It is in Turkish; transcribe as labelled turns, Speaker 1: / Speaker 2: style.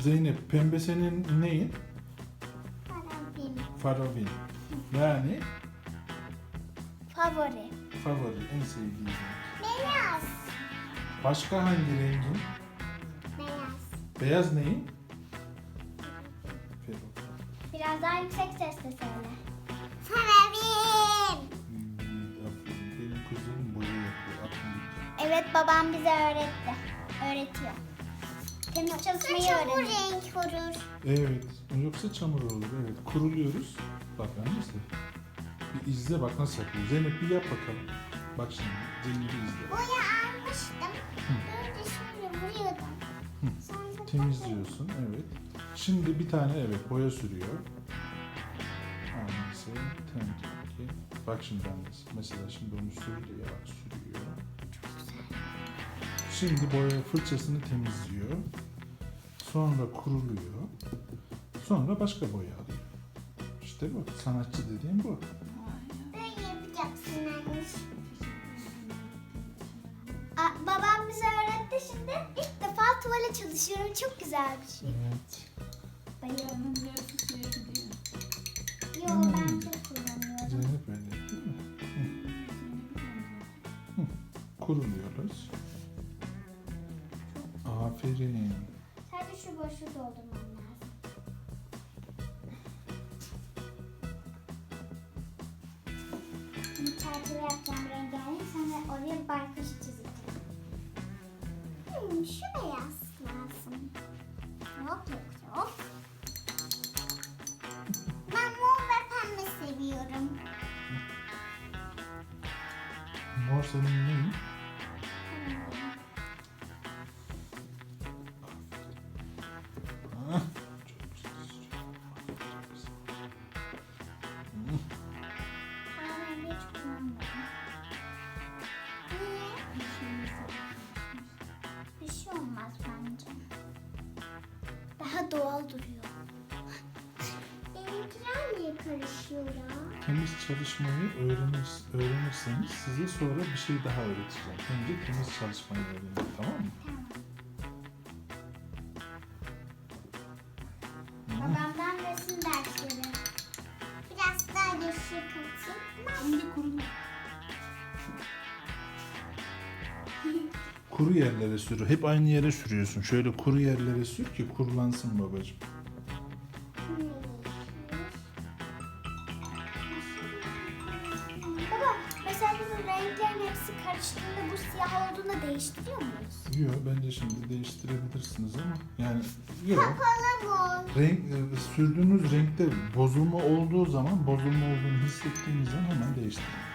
Speaker 1: Zeynep pembe senin neyin?
Speaker 2: Karanfil.
Speaker 1: Farovin. Yani
Speaker 2: Favori.
Speaker 1: favori, en sevdiğin renk.
Speaker 2: Beyaz.
Speaker 1: Başka hangi rengin?
Speaker 2: Beyaz.
Speaker 1: Beyaz neyin? Ferro.
Speaker 2: Biraz daha yüksek sesle söyle. Favori.
Speaker 1: Hmm, aferin. Benim kuzum boya yapıyor. Gitti.
Speaker 2: Evet babam bize öğretti. Öğretiyor. Temiz çalışmayı öğreniyor. renk vurur.
Speaker 1: Evet. Yoksa çamur olur. Evet. Kuruluyoruz. Bakar mısın? Bir izle bak nasıl yapıyor. Zeynep bir yap bakalım. Bak şimdi. Zeynep'i izle.
Speaker 2: Boya almıştım. Böyle şöyle vuruyordum. Sonra
Speaker 1: Temizliyorsun. Evet. Şimdi bir tane evet boya sürüyor. Hangisi? Temizlik. Bak şimdi annesi. Mesela şimdi onu sürdü ya. Şimdi boya fırçasını temizliyor. Sonra kuruluyor. Sonra başka boya alıyor. İşte bu. Sanatçı dediğim bu.
Speaker 2: Böyle yapacaksın anne. Aa, babam bize öğretti şimdi. İlk defa tuvale çalışıyorum. Çok güzel bir şey.
Speaker 1: Evet.
Speaker 3: Gidiyor.
Speaker 2: Yo
Speaker 1: Hmm.
Speaker 2: ben çok kullanıyorum.
Speaker 1: Zeynep öyle değil mi? Kuruluyoruz. Aferin.
Speaker 2: Sadece şu boşluğu doldurmam lazım. Şimdi çerçeve yapacağım rengarenk. Sonra oraya baykuş çizeceğim. Hmm, şu beyaz lazım. Yok yok yok. Ben mor ve pembe seviyorum.
Speaker 1: Mor senin neyin? Ah,
Speaker 2: Daha doğal duruyor. Benimkiler niye karışıyor ya?
Speaker 1: Temiz çalışmayı öğrenir, öğrenirseniz size sonra bir şey daha öğreteceğim. Önce temiz çalışmayı öğrenin tamam mı?
Speaker 2: Tamam. Babamdan resim dersleri. Biraz daha yeşil katayım.
Speaker 3: Şimdi kurulu.
Speaker 1: Kuru yerlere sür. Hep aynı yere sürüyorsun. Şöyle kuru yerlere sür ki kurulansın babacığım.
Speaker 2: Baba mesela bizim renklerin hepsi karıştığında bu siyah olduğunda değiştiriyor muyuz?
Speaker 1: Yok bence şimdi değiştirebilirsiniz ama yani yok.
Speaker 2: Kapalı mor.
Speaker 1: Renk, e, sürdüğünüz renkte bozulma olduğu zaman bozulma olduğunu hissettiğiniz zaman hemen değiştirin.